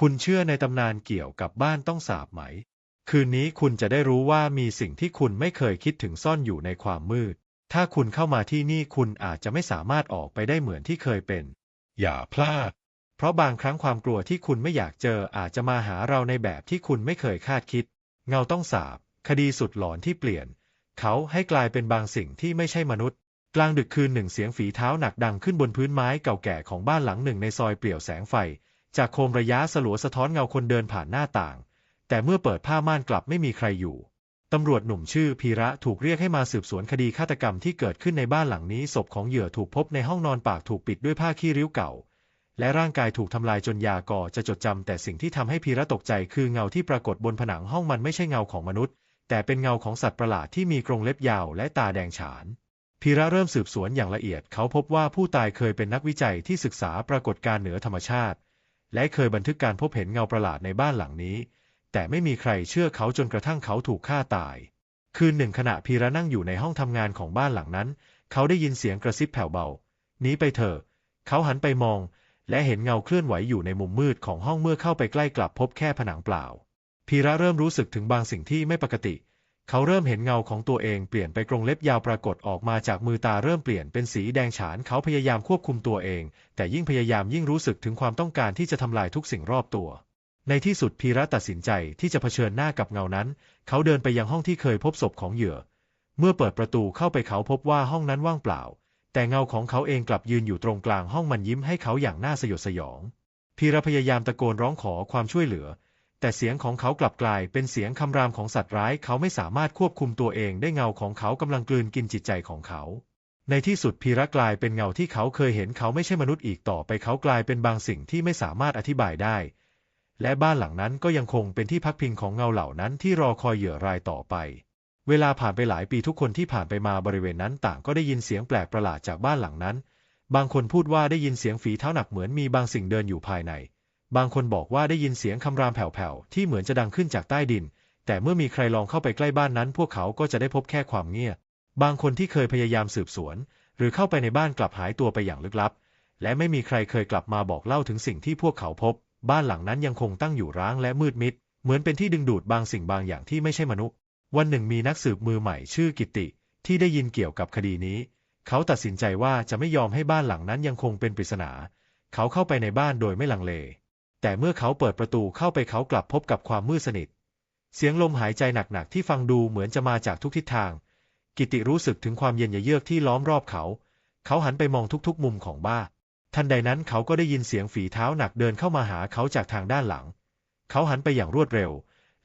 คุณเชื่อในตำนานเกี่ยวกับบ้านต้องสาบไหม คืนนี้คุณจะได้รู้ว่ามีสิ่งที่คุณไม่เคยคิดถึงซ่อนอยู่ในความมืด ถ้าคุณเข้ามาที่นี่คุณอาจจะไม่สามารถออกไปได้เหมือนที่เคยเป็น อย่าพลาด เพราะบางครั้งความกลัวที่คุณไม่อยากเจออาจจะมาหาเราในแบบที่คุณไม่เคยคาดคิด เงาต้องสาบ คดีสุดหลอนที่เปลี่ยน เขาให้กลายเป็นบางสิ่งที่ไม่ใช่มนุษย์ กลางดึกคืนหนึ่งเสียงฝีเท้าหนักดังขึ้นบนพื้นไม้เก่าแก่ของบ้านหลังหนึ่งในซอยเปลี่ยวแสงไฟ จากโคมระยะสลัวสะท้อนเงาคนเดินผ่านหน้าต่าง แต่เมื่อเปิดผ้าม่านกลับไม่มีใครอยู่ตำรวจหนุ่มชื่อพีระถูกเรียกให้มาสืบสวนคดีฆาตกรรมที่เกิดขึ้นในบ้านหลังนี้ศพของเหยื่อถูกพบในห้องนอนปากถูกปิดด้วยผ้าขี้ริ้วเก่า และร่างกายถูกทำลายจนยาก่อจะจดจำแต่สิ่งที่ทำให้พีระตกใจคือเงาที่ปรากฏบนผนังห้องมันไม่ใช่เงาของมนุษย์ แต่เป็นเงาของสัตว์ประหลาดที่มีกรงเล็บยาวและตาแดงฉานพีระเริ่มสืบสวนอย่างละเอียดเขาพบว่าผู้ตายเคยเป็นนักวิจัยที่ศึกษาปรากฏการณ์เหนือธรรมชาติ และเคยบันทึกการพบเห็นเงาประหลาดในบ้านหลังนี้ แต่ไม่มีใครเชื่อเขาจนกระทั่งเขาถูกฆ่าตาย คืนหนึ่งขณะพีระนั่งอยู่ในห้องทำงานของบ้านหลังนั้น เขาได้ยินเสียงกระซิบแผ่วเบาหนีไปเถอะ เขาหันไปมอง และเห็นเงาเคลื่อนไหวอยู่ในมุมมืดของห้องเมื่อเข้าไปใกล้กลับพบแค่ผนังเปล่า พีระเริ่มรู้สึกถึงบางสิ่งที่ไม่ปกติเเขาเริ่มเห็นเงาของตัวเองเปลี่ยนไปกรงเล็บยาวปรากฏออกมาจากมือตาเริ่มเปลี่ยนเป็นสีแดงฉานเขาพยายามควบคุมตัวเอง แต่ยิ่งพยายามยิ่งรู้สึกถึงความต้องการที่จะทำลายทุกสิ่งรอบตัว ในที่สุดพีระตัดสินใจที่จะเผชิญหน้ากับเงานั้น เขาเดินไปยังห้องที่เคยพบศพของเหยื่อ เมื่อเปิดประตูเข้าไปเขาพบว่าห้องนั้นว่างเปล่า แต่เงาของเขาเองกลับยืนอยู่ตรงกลางห้องมันยิ้มให้เขาอย่างน่าสยดสยองพีระพยายามตะโกนร้องขอความช่วยเหลือ แต่เสียงของเขากลับกลายเป็นเสียงคำรามของสัตว์ร้ายเขาไม่สามารถควบคุมตัวเองได้เงาของเขากำลังกลืนกินจิตใจของเขา ในที่สุดพีระกลายเป็นเงาที่เขาเคยเห็นเขาไม่ใช่มนุษย์อีกต่อไปเขากลายเป็นบางสิ่งที่ไม่สามารถอธิบายได้ และบ้านหลังนั้นก็ยังคงเป็นที่พักพิงของเงาเหล่านั้นที่รอคอยเหยื่อรายต่อไปเวลาผ่านไปหลายปีทุกคนที่ผ่านไปมาบริเวณนั้นต่างก็ได้ยินเสียงแปลกประหลาดจากบ้านหลังนั้น บางคนพูดว่าได้ยินเสียงฝีเท้าหนักเหมือนมีบางสิ่งเดินอยู่ภายใน บางคนบอกว่าได้ยินเสียงคำรามแผ่วๆที่เหมือนจะดังขึ้นจากใต้ดิน แต่เมื่อมีใครลองเข้าไปใกล้บ้านนั้น พวกเขาก็จะได้พบแค่ความเงียบ บางคนที่เคยพยายามสืบสวน หรือเข้าไปในบ้านกลับหายตัวไปอย่างลึกลับ และไม่มีใครเคยกลับมาบอกเล่าถึงสิ่งที่พวกเขาพบ บ้านหลังนั้นยังคงตั้งอยู่ร้างและมืดมิด เหมือนเป็นที่ดึงดูดบางสิ่งบางอย่างที่ไม่ใช่มนุษย์ วันหนึ่งมีนักสืบมือใหม่ชื่อกิติ ที่ได้ยินเกี่ยวกับคดีนี้ เขาตัดสินใจว่าจะไม่ยอมให้บ้านหลังนั้นยังคงเป็นปริศนา เขาเข้าไปในบ้านโดยไม่ลังเล แต่เมื่อเขาเปิดประตูเข้าไปเขากลับพบกับความมืดสนิท เสียงลมหายใจหนักๆที่ฟังดูเหมือนจะมาจากทุกทิศทาง กิติรู้สึกถึงความเย็นเยือกที่ล้อมรอบเขา เขาหันไปมองทุกๆมุมของบ้านทันใดนั้นเขาก็ได้ยินเสียงฝีเท้าหนักเดินเข้ามาหาเขาจากทางด้านหลัง เขาหันไปอย่างรวดเร็ว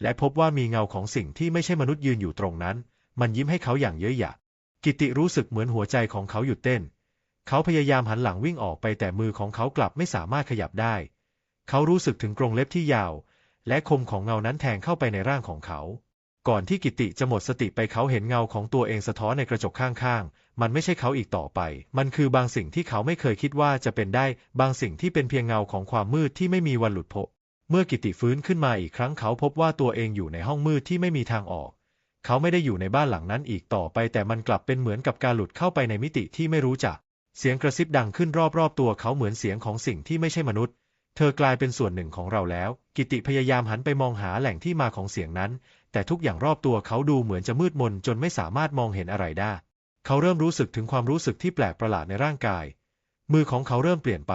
และพบว่ามีเงาของสิ่งที่ไม่ใช่มนุษย์ยืนอยู่ตรงนั้น มันยิ้มให้เขาอย่างเย้ยหยักกิติรู้สึกเหมือนหัวใจของเขาหยุดเต้น เขาพยายามหันหลังวิ่งออกไปแต่มือของเขากลับไม่สามารถขยับได้ เขารู้สึกถึงกรงเล็บที่ยาว และคมของเงานั้นแทงเข้าไปในร่างของเขา ก่อนที่กิติจะหมดสติไปเขาเห็นเงาของตัวเองสะท้อนในกระจกข้างๆ มันไม่ใช่เขาอีกต่อไป มันคือบางสิ่งที่เขาไม่เคยคิดว่าจะเป็นได้ บางสิ่งที่เป็นเพียงเงาของความมืดที่ไม่มีวันหลุดพ้นเมื่อกิติฟื้นขึ้นมาอีกครั้งเขาพบว่าตัวเองอยู่ในห้องมืดที่ไม่มีทางออก เขาไม่ได้อยู่ในบ้านหลังนั้นอีกต่อไป แต่มันกลับเป็นเหมือนกับการหลุดเข้าไปในมิติที่ไม่รู้จัก เสียงกระซิบดังขึ้นรอบๆตัวเขาเหมือนเสียงของสิ่งที่ไม่ใช่มนุษย์ เธอกลายเป็นส่วนหนึ่งของเราแล้ว กิติพยายามหันไปมองหาแหล่งที่มาของเสียงนั้น แต่ทุกอย่างรอบตัวเขาดูเหมือนจะมืดมนจนไม่สามารถมองเห็นอะไรได้ เขาเริ่มรู้สึกถึงความรู้สึกที่แปลกประหลาดในร่างกาย มือของเขาเริ่มเปลี่ยนไป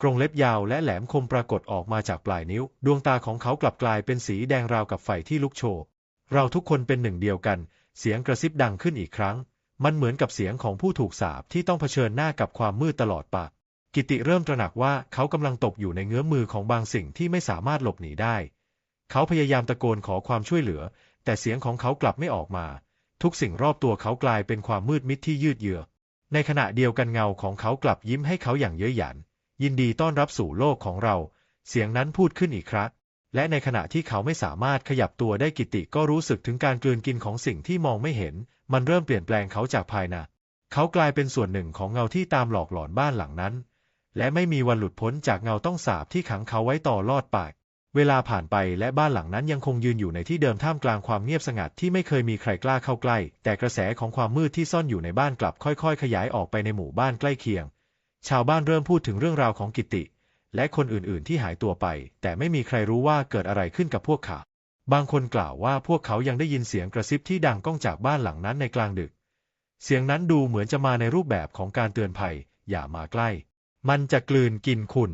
กรงเล็บยาวและแหลมคมปรากฏออกมาจากปลายนิ้ว ดวงตาของเขากลับกลายเป็นสีแดงราวกับไฟที่ลุกโชนเราทุกคนเป็นหนึ่งเดียวกัน เสียงกระซิบดังขึ้นอีกครั้ง มันเหมือนกับเสียงของผู้ถูกสาปที่ต้องเผชิญหน้ากับความมืดตลอดปาก กิติเริ่มตระหนักว่าเขากำลังตกอยู่ในเงื้อมือของบางสิ่งที่ไม่สามารถหลบหนีได้ เขาพยายามตะโกนขอความช่วยเหลือ แต่เสียงของเขากลับไม่ออกมา ทุกสิ่งรอบตัวเขากลายเป็นความมืดมิดที่ยืดเยื้อในขณะเดียวกันเงาของเขากลับยิ้มให้เขาอย่างเย้ยหยัน ยินดีต้อนรับสู่โลกของเรา เสียงนั้นพูดขึ้นอีกครั้งและในขณะที่เขาไม่สามารถขยับตัวได้กิติก็รู้สึกถึงการกลืนกินของสิ่งที่มองไม่เห็น มันเริ่มเปลี่ยนแปลงเขาจากภายในเขากลายเป็นส่วนหนึ่งของเงาที่ตามหลอกหลอนบ้านหลังนั้น และไม่มีวันหลุดพ้นจากเงาต้องสาบที่ขังเขาไว้ต่อลอดปาก เวลาผ่านไปและบ้านหลังนั้นยังคงยืนอยู่ในที่เดิมท่ามกลางความเงียบสงัดที่ไม่เคยมีใครกล้าเข้าใกล้ แต่กระแสของความมืดที่ซ่อนอยู่ในบ้านกลับค่อยๆ ขยายออกไปในหมู่บ้านใกล้เคียง ชาวบ้านเริ่มพูดถึงเรื่องราวของกิติ และคนอื่นๆ ที่หายตัวไป แต่ไม่มีใครรู้ว่าเกิดอะไรขึ้นกับพวกเขาบางคนกล่าวว่าพวกเขายังได้ยินเสียงกระซิบที่ดังก้องจากบ้านหลังนั้นในกลางดึก เสียงนั้นดูเหมือนจะมาในรูปแบบของการเตือนภัย อย่ามาใกล้ มันจะกลืนกินคุณ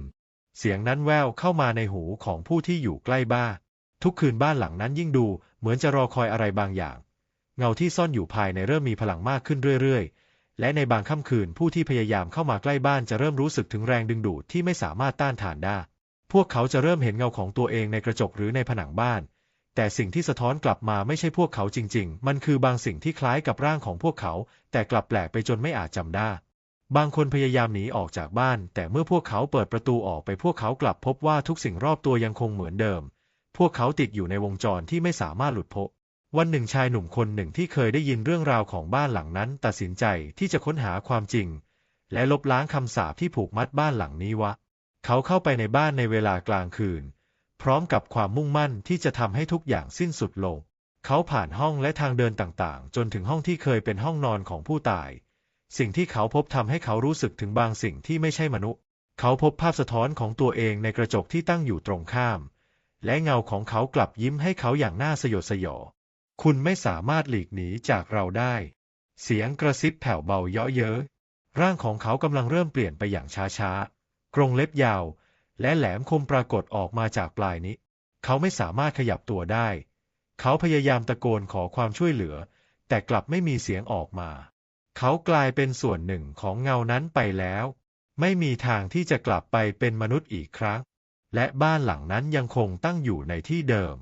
เสียงนั้นแววเข้ามาในหูของผู้ที่อยู่ใกล้บ้าน ทุกคืนบ้านหลังนั้นยิ่งดู เหมือนจะรอคอยอะไรบางอย่าง เงาที่ซ่อนอยู่ภายในเริ่มมีพลังมากขึ้นเรื่อยๆ และในบางค่ำคืนผู้ที่พยายามเข้ามาใกล้บ้านจะเริ่มรู้สึกถึงแรงดึงดูดที่ไม่สามารถต้านทานได้ พวกเขาจะเริ่มเห็นเงาของตัวเองในกระจกหรือในผนังบ้าน แต่สิ่งที่สะท้อนกลับมาไม่ใช่พวกเขาจริง ๆ มันคือบางสิ่งที่คล้ายกับร่างของพวกเขา แต่กลับแปลกไปจนไม่อาจจำได้ บางคนพยายามหนีออกจากบ้าน แต่เมื่อพวกเขาเปิดประตูออกไปพวกเขากลับพบว่าทุกสิ่งรอบตัวยังคงเหมือนเดิม พวกเขาติดอยู่ในวงจรที่ไม่สามารถหลุดพ้นวันหนึ่งชายหนุ่มคนหนึ่งที่เคยได้ยินเรื่องราวของบ้านหลังนั้น ตัดสินใจที่จะค้นหาความจริง และลบล้างคำสาปที่ผูกมัดบ้านหลังนี้วะ เขาเข้าไปในบ้านในเวลากลางคืน พร้อมกับความมุ่งมั่นที่จะทำให้ทุกอย่างสิ้นสุดลง เขาผ่านห้องและทางเดินต่างๆ จนถึงห้องที่เคยเป็นห้องนอนของผู้ตาย สิ่งที่เขาพบทำให้เขารู้สึกถึงบางสิ่งที่ไม่ใช่มนุษย์ เขาพบภาพสะท้อนของตัวเองในกระจกที่ตั้งอยู่ตรงข้าม และเงาของเขากลับยิ้มให้เขาอย่างน่าสยดสยอง คุณไม่สามารถหลีกหนีจากเราได้ เสียงกระซิบแผ่วเบาเยาะเย้ยร่างของเขากำลังเริ่มเปลี่ยนไปอย่างช้าๆ กรงเล็บยาว และแหลมคมปรากฏออกมาจากปลายนี้ เขาไม่สามารถขยับตัวได้ เขาพยายามตะโกนขอความช่วยเหลือ แต่กลับไม่มีเสียงออกมา เขากลายเป็นส่วนหนึ่งของเงานั้นไปแล้ว ไม่มีทางที่จะกลับไปเป็นมนุษย์อีกครั้ง และบ้านหลังนั้นยังคงตั้งอยู่ในที่เดิม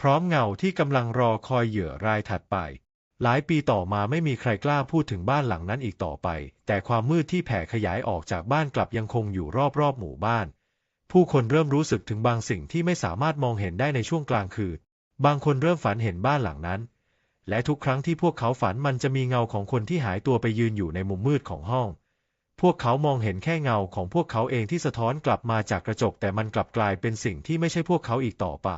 พร้อมเงาที่กำลังรอคอยเหยื่อรายถัดไป หลายปีต่อมาไม่มีใครกล้าพูดถึงบ้านหลังนั้นอีกต่อไป แต่ความมืดที่แผ่ขยายออกจากบ้านกลับยังคงอยู่รอบๆหมู่บ้าน ผู้คนเริ่มรู้สึกถึงบางสิ่งที่ไม่สามารถมองเห็นได้ในช่วงกลางคืน บางคนเริ่มฝันเห็นบ้านหลังนั้น และทุกครั้งที่พวกเขาฝันมันจะมีเงาของคนที่หายตัวไปยืนอยู่ในมุมมืดของห้อง พวกเขามองเห็นแค่เงาของพวกเขาเองที่สะท้อนกลับมาจากกระจกแต่มันกลับกลายเป็นสิ่งที่ไม่ใช่พวกเขาอีกต่อไป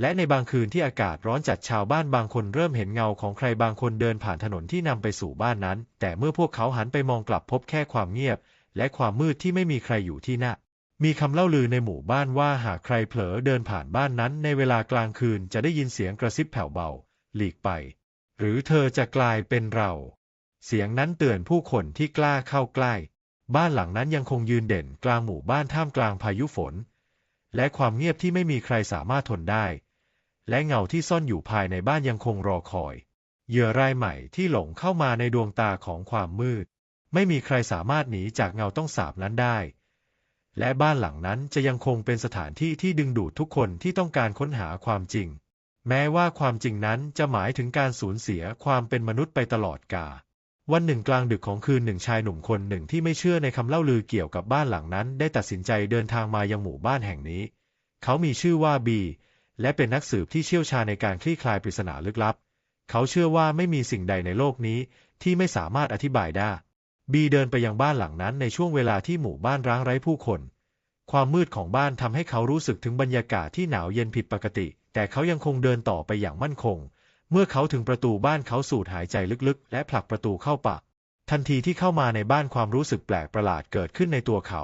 และในบางคืนที่อากาศร้อนจัดชาวบ้านบางคนเริ่มเห็นเงาของใครบางคนเดินผ่านถนนที่นำไปสู่บ้านนั้น แต่เมื่อพวกเขาหันไปมองกลับพบแค่ความเงียบ และความมืดที่ไม่มีใครอยู่ที่นั่นมีคำเล่าลือในหมู่บ้านว่าหากใครเผลอเดินผ่านบ้านนั้น ในเวลากลางคืนจะได้ยินเสียงกระซิบแผ่วเบา หลีกไป หรือเธอจะกลายเป็นเรา เสียงนั้นเตือนผู้คนที่กล้าเข้าใกล้ บ้านหลังนั้นยังคงยืนเด่นกลางหมู่บ้านท่ามกลางพายุฝน และความเงียบที่ไม่มีใครสามารถทนได้ และเงาที่ซ่อนอยู่ภายในบ้านยังคงรอคอย เหยื่อรายใหม่ที่หลงเข้ามาในดวงตาของความมืด ไม่มีใครสามารถหนีจากเงาต้องสาบนั้นได้ และบ้านหลังนั้นจะยังคงเป็นสถานที่ที่ดึงดูดทุกคนที่ต้องการค้นหาความจริง แม้ว่าความจริงนั้นจะหมายถึงการสูญเสียความเป็นมนุษย์ไปตลอดกาลวันหนึ่งกลางดึกของคืนหนึ่งชายหนุ่มคนหนึ่งที่ไม่เชื่อในคำเล่าลือเกี่ยวกับบ้านหลังนั้น ได้ตัดสินใจเดินทางมายังหมู่บ้านแห่งนี้ เขามีชื่อว่าบีและเป็นนักสืบที่เชี่ยวชาญในการคลี่คลายปริศนาลึกลับ เขาเชื่อว่าไม่มีสิ่งใดในโลกนี้ ที่ไม่สามารถอธิบายได้ บีเดินไปยังบ้านหลังนั้นในช่วงเวลาที่หมู่บ้านร้างไร้ผู้คน ความมืดของบ้านทำให้เขารู้สึกถึงบรรยากาศที่หนาวเย็นผิดปกติ แต่เขายังคงเดินต่อไปอย่างมั่นคง เมื่อเขาถึงประตูบ้านเขาสูดหายใจลึกๆ และผลักประตูเข้าปะทันทีที่เข้ามาในบ้านความรู้สึกแปลกประหลาดเกิดขึ้นในตัวเขา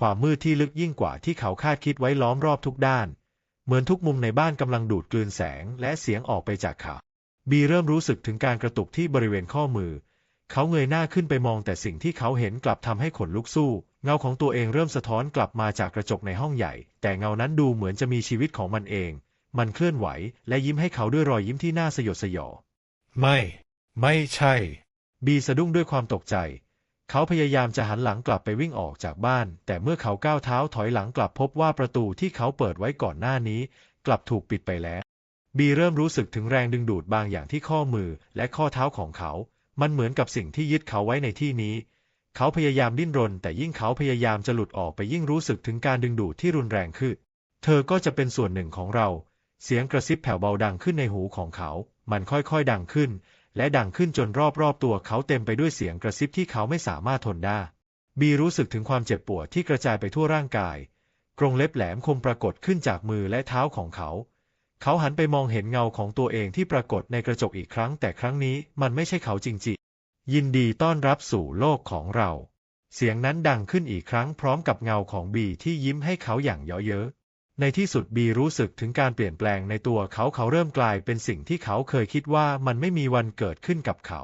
ความมืดที่ลึกยิ่งกว่าที่เขาคาดคิดไว้ล้อมรอบทุกด้าน เหมือนทุกมุมในบ้านกำลังดูดกลืนแสงและเสียงออกไปจากเขา บีเริ่มรู้สึกถึงการกระตุกที่บริเวณข้อมือ เขาเงยหน้าขึ้นไปมองแต่สิ่งที่เขาเห็นกลับทำให้ขนลุกสู้ เงาของตัวเองเริ่มสะท้อนกลับมาจากกระจกในห้องใหญ่ แต่เงานั้นดูเหมือนจะมีชีวิตของมันเอง มันเคลื่อนไหว และยิ้มให้เขาด้วยรอยยิ้มที่น่าสยดสยองไม่ ไม่ใช่ บีสะดุ้งด้วยความตกใจ เขาพยายามจะหันหลังกลับไปวิ่งออกจากบ้าน แต่เมื่อเขาก้าวเท้าถอยหลังกลับพบว่าประตูที่เขาเปิดไว้ก่อนหน้านี้ กลับถูกปิดไปแล้ว บีเริ่มรู้สึกถึงแรงดึงดูดบางอย่างที่ข้อมือและข้อเท้าของเขา มันเหมือนกับสิ่งที่ยึดเขาไว้ในที่นี้ เขาพยายามดิ้นรน แต่ยิ่งเขาพยายามจะหลุดออกไปยิ่งรู้สึกถึงการดึงดูดที่รุนแรงขึ้น เธอก็จะเป็นส่วนหนึ่งของเรา เสียงกระซิบแผ่วเบาดังขึ้นในหูของเขา มันค่อยๆดังขึ้น และดังขึ้นจนรอบๆตัวเขาเต็มไปด้วยเสียงกระซิบที่เขาไม่สามารถทนได้ บีรู้สึกถึงความเจ็บปวดที่กระจายไปทั่วร่างกาย กรงเล็บแหลมคมปรากฏขึ้นจากมือและเท้าของเขา เขาหันไปมองเห็นเงาของตัวเองที่ปรากฏในกระจกอีกครั้ง แต่ครั้งนี้มันไม่ใช่เขาจริงๆ ยินดีต้อนรับสู่โลกของเรา เสียงนั้นดังขึ้นอีกครั้งพร้อมกับเงาของบีที่ยิ้มให้เขาอย่างเยาะเย้อ ในที่สุดบีรู้สึกถึงการเปลี่ยนแปลงในตัวเขาเขาเริ่มกลายเป็นสิ่งที่เขาเคยคิดว่ามันไม่มีวันเกิดขึ้นกับเขา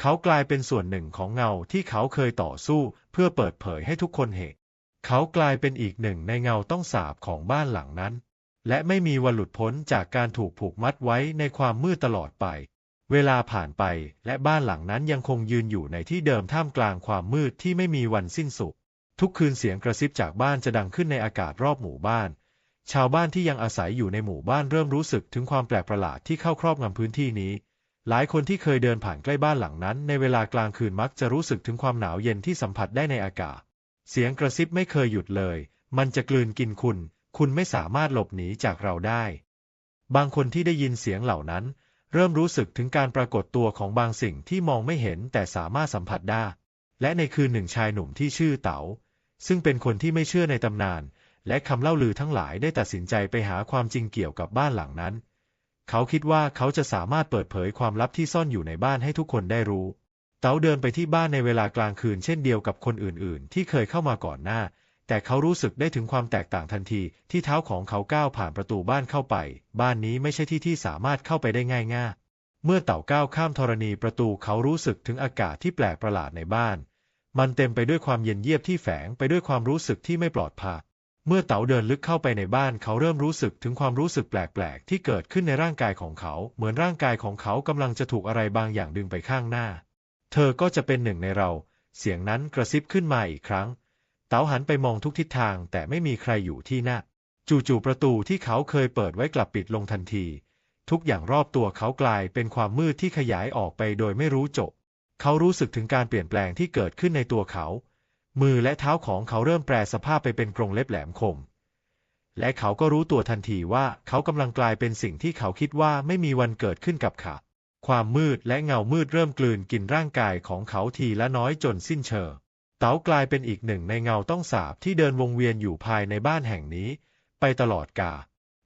เขากลายเป็นส่วนหนึ่งของเงาที่เขาเคยต่อสู้เพื่อเปิดเผยให้ทุกคนเห็น เขากลายเป็นอีกหนึ่งในเงาต้องสาบของบ้านหลังนั้น และไม่มีวันหลุดพ้นจากการถูกผูกมัดไว้ในความมืดตลอดไป เวลาผ่านไปและบ้านหลังนั้นยังคงยืนอยู่ในที่เดิมท่ามกลางความมืดที่ไม่มีวันสิ้นสุด ทุกคืนเสียงกระซิบจากบ้านจะดังขึ้นในอากาศรอบหมู่บ้าน ชาวบ้านที่ยังอาศัยอยู่ในหมู่บ้านเริ่มรู้สึกถึงความแปลกประหลาดที่เข้าครอบงำพื้นที่นี้ หลายคนที่เคยเดินผ่านใกล้บ้านหลังนั้น ในเวลากลางคืนมักจะรู้สึกถึงความหนาวเย็นที่สัมผัสได้ในอากาศ เสียงกระซิบไม่เคยหยุดเลย มันจะกลืนกินคุณ คุณไม่สามารถหลบหนีจากเราได้ บางคนที่ได้ยินเสียงเหล่านั้น เริ่มรู้สึกถึงการปรากฏตัวของบางสิ่งที่มองไม่เห็นแต่สามารถสัมผัสได้ และในคืนหนึ่งชายหนุ่มที่ชื่อเต๋าซึ่งเป็นคนที่ไม่เชื่อในตำนาน และคำเล่าลือทั้งหลายได้ตัดสินใจไปหาความจริงเกี่ยวกับบ้านหลังนั้น เขาคิดว่าเขาจะสามารถเปิดเผยความลับที่ซ่อนอยู่ในบ้านให้ทุกคนได้รู้ เต๋าเดินไปที่บ้านในเวลากลางคืนเช่นเดียวกับคนอื่นๆ ที่เคยเข้ามาก่อนหน้า แต่เขารู้สึกได้ถึงความแตกต่างทันทีที่เท้าของเขาก้าวผ่านประตูบ้านเข้าไป บ้านนี้ไม่ใช่ที่ที่สามารถเข้าไปได้ง่ายๆเมื่อเต่าก้าวข้ามธรณีประตูเขารู้สึกถึงอากาศที่แปลกประหลาดในบ้าน มันเต็มไปด้วยความเย็นเยียบที่แฝงไปด้วยความรู้สึกที่ไม่ปลอดภัย เมื่อเต๋าเดินลึกเข้าไปในบ้านเขาเริ่มรู้สึกถึงความรู้สึกแปลกๆ ที่เกิดขึ้นในร่างกายของเขา เหมือนร่างกายของเขากำลังจะถูกอะไรบางอย่างดึงไปข้างหน้า เธอก็จะเป็นหนึ่งในเรา เสียงนั้นกระซิบขึ้นมาอีกครั้ง เต๋าหันไปมองทุกทิศทางแต่ไม่มีใครอยู่ที่หน้า จู่ๆประตูที่เขาเคยเปิดไว้กลับปิดลงทันที ทุกอย่างรอบตัวเขากลายเป็นความมืดที่ขยายออกไปโดยไม่รู้จบ เขารู้สึกถึงการเปลี่ยนแปลงที่เกิดขึ้นในตัวเขา มือและเท้าของเขาเริ่มแปรสภาพไปเป็นกรงเล็บแหลมคม และเขาก็รู้ตัวทันทีว่าเขากำลังกลายเป็นสิ่งที่เขาคิดว่าไม่มีวันเกิดขึ้นกับเขาความมืดและเงามืดเริ่มกลืนกินร่างกายของเขาทีละน้อยจนสิ้นเชิง เต๋ากลายเป็นอีกหนึ่งในเงาต้องสาบที่เดินวงเวียนอยู่ภายในบ้านแห่งนี้ ไปตลอดกาล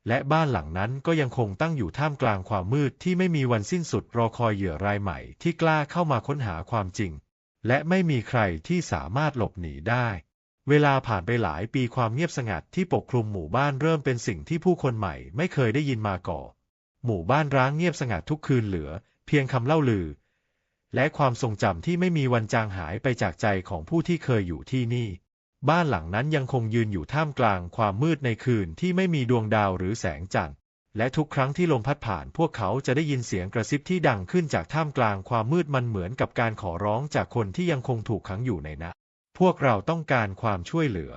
และบ้านหลังนั้นก็ยังคงตั้งอยู่ท่ามกลางความมืดที่ไม่มีวันสิ้นสุดรอคอยเหยื่อรายใหม่ที่กล้าเข้ามาค้นหาความจริง และไม่มีใครที่สามารถหลบหนีได้ เวลาผ่านไปหลายปีความเงียบสงัดที่ปกคลุมหมู่บ้านเริ่มเป็นสิ่งที่ผู้คนใหม่ไม่เคยได้ยินมาก่อน หมู่บ้านร้างเงียบสงัดทุกคืนเหลือ เพียงคำเล่าลือ และความทรงจำที่ไม่มีวันจางหายไปจากใจของผู้ที่เคยอยู่ที่นี่ บ้านหลังนั้นยังคงยืนอยู่ท่ามกลางความมืดในคืนที่ไม่มีดวงดาวหรือแสงจันทร์ และทุกครั้งที่ลมพัดผ่านพวกเขาจะได้ยินเสียงกระซิบที่ดังขึ้นจากท่ามกลางความมืดมันเหมือนกับการขอร้องจากคนที่ยังคงถูกขังอยู่ในนะพวกเราต้องการความช่วยเหลือ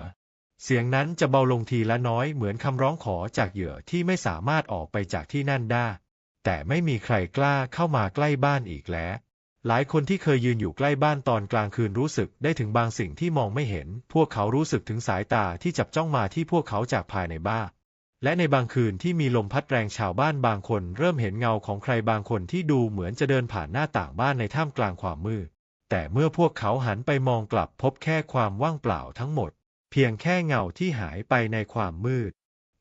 เสียงนั้นจะเบาลงทีละน้อยเหมือนคำร้องขอจากเหยื่อที่ไม่สามารถออกไปจากที่นั่นได้ แต่ไม่มีใครกล้าเข้ามาใกล้บ้านอีกแล้ว หลายคนที่เคยยืนอยู่ใกล้บ้านตอนกลางคืนรู้สึกได้ถึงบางสิ่งที่มองไม่เห็น พวกเขารู้สึกถึงสายตาที่จับจ้องมาที่พวกเขาจากภายในบ้าน และในบางคืนที่มีลมพัดแรงชาวบ้านบางคนเริ่มเห็นเงาของใครบางคนที่ดูเหมือนจะเดินผ่านหน้าต่างบ้านในท่ามกลางความมืด แต่เมื่อพวกเขาหันไปมองกลับพบแค่ความว่างเปล่าทั้งหมด เพียงแค่เงาที่หายไปในความมืด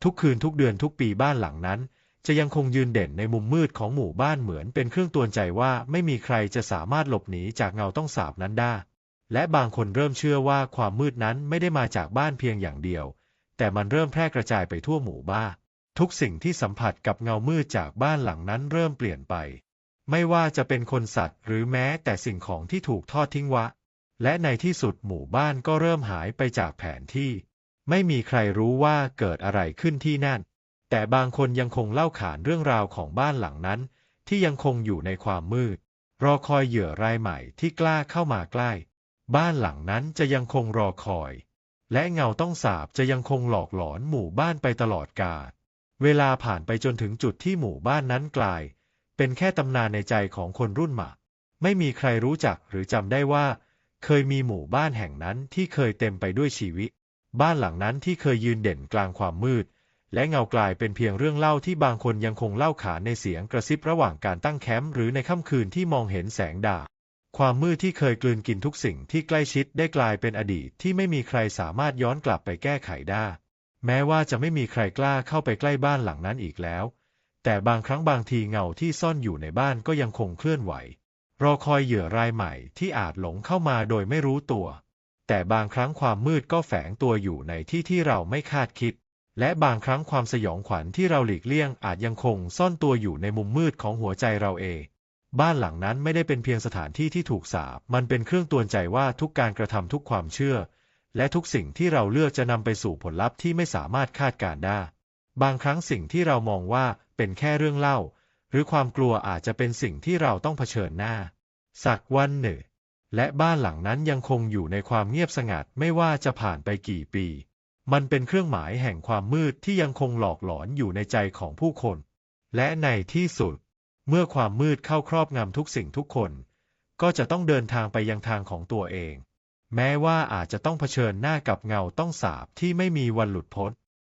ทุกคืนทุกเดือนทุกปีบ้านหลังนั้น จะยังคงยืนเด่นในมุมมืดของหมู่บ้านเหมือนเป็นเครื่องตือนใจว่าไม่มีใครจะสามารถหลบหนีจากเงาต้องสาบนั้นได้ และบางคนเริ่มเชื่อว่าความมืดนั้นไม่ได้มาจากบ้านเพียงอย่างเดียว แต่มันเริ่มแพร่กระจายไปทั่วหมู่บ้าน ทุกสิ่งที่สัมผัสกับเงามืดจากบ้านหลังนั้นเริ่มเปลี่ยนไป ไม่ว่าจะเป็นคนสัตว์หรือแม้แต่สิ่งของที่ถูกทอดทิ้งวะ และในที่สุดหมู่บ้านก็เริ่มหายไปจากแผนที่ ไม่มีใครรู้ว่าเกิดอะไรขึ้นที่นั่น แต่บางคนยังคงเล่าขานเรื่องราวของบ้านหลังนั้น ที่ยังคงอยู่ในความมืด รอคอยเหยื่อรายใหม่ที่กล้าเข้ามาใกล้ บ้านหลังนั้นจะยังคงรอคอย และเงาต้องสาบจะยังคงหลอกหลอนหมู่บ้านไปตลอดกาลเวลาผ่านไปจนถึงจุดที่หมู่บ้านนั้นกลาย เป็นแค่ตำนานในใจของคนรุ่นใหม่ไม่มีใครรู้จักหรือจำได้ว่า เคยมีหมู่บ้านแห่งนั้นที่เคยเต็มไปด้วยชีวิต บ้านหลังนั้นที่เคยยืนเด่นกลางความมืด และเงากลายเป็นเพียงเรื่องเล่าที่บางคนยังคงเล่าขานในเสียงกระซิบระหว่างการตั้งแคมป์หรือในค่ำคืนที่มองเห็นแสงดาว ความมืดที่เคยกลืนกินทุกสิ่งที่ใกล้ชิดได้กลายเป็นอดีตที่ไม่มีใครสามารถย้อนกลับไปแก้ไขได้ แม้ว่าจะไม่มีใครกล้าเข้าไปใกล้บ้านหลังนั้นอีกแล้ว แต่บางครั้งบางทีเงาที่ซ่อนอยู่ในบ้านก็ยังคงเคลื่อนไหว รอคอยเหยื่อรายใหม่ที่อาจหลงเข้ามาโดยไม่รู้ตัว แต่บางครั้งความมืดก็แฝงตัวอยู่ในที่ที่เราไม่คาดคิด และบางครั้งความสยองขวัญที่เราหลีกเลี่ยงอาจยังคงซ่อนตัวอยู่ในมุมมืดของหัวใจเราเอง บ้านหลังนั้นไม่ได้เป็นเพียงสถานที่ที่ถูกสาปมันเป็นเครื่องตือนใจว่าทุกการกระทำทุกความเชื่อ และทุกสิ่งที่เราเลือกจะนำไปสู่ผลลัพธ์ที่ไม่สามารถคาดการได้ บางครั้งสิ่งที่เรามองว่าเป็นแค่เรื่องเล่า หรือความกลัวอาจจะเป็นสิ่งที่เราต้องเผชิญหน้า สักวันหนึ่ง และบ้านหลังนั้นยังคงอยู่ในความเงียบสงัดไม่ว่าจะผ่านไปกี่ปี มันเป็นเครื่องหมายแห่งความมืดที่ยังคงหลอกหลอนอยู่ในใจของผู้คน และในที่สุด เมื่อความมืดเข้าครอบงำทุกสิ่งทุกคน ก็จะต้องเดินทางไปยังทางของตัวเอง แม้ว่าอาจจะต้องเผชิญหน้ากับเงาต้องสาบที่ไม่มีวันหลุดพ้น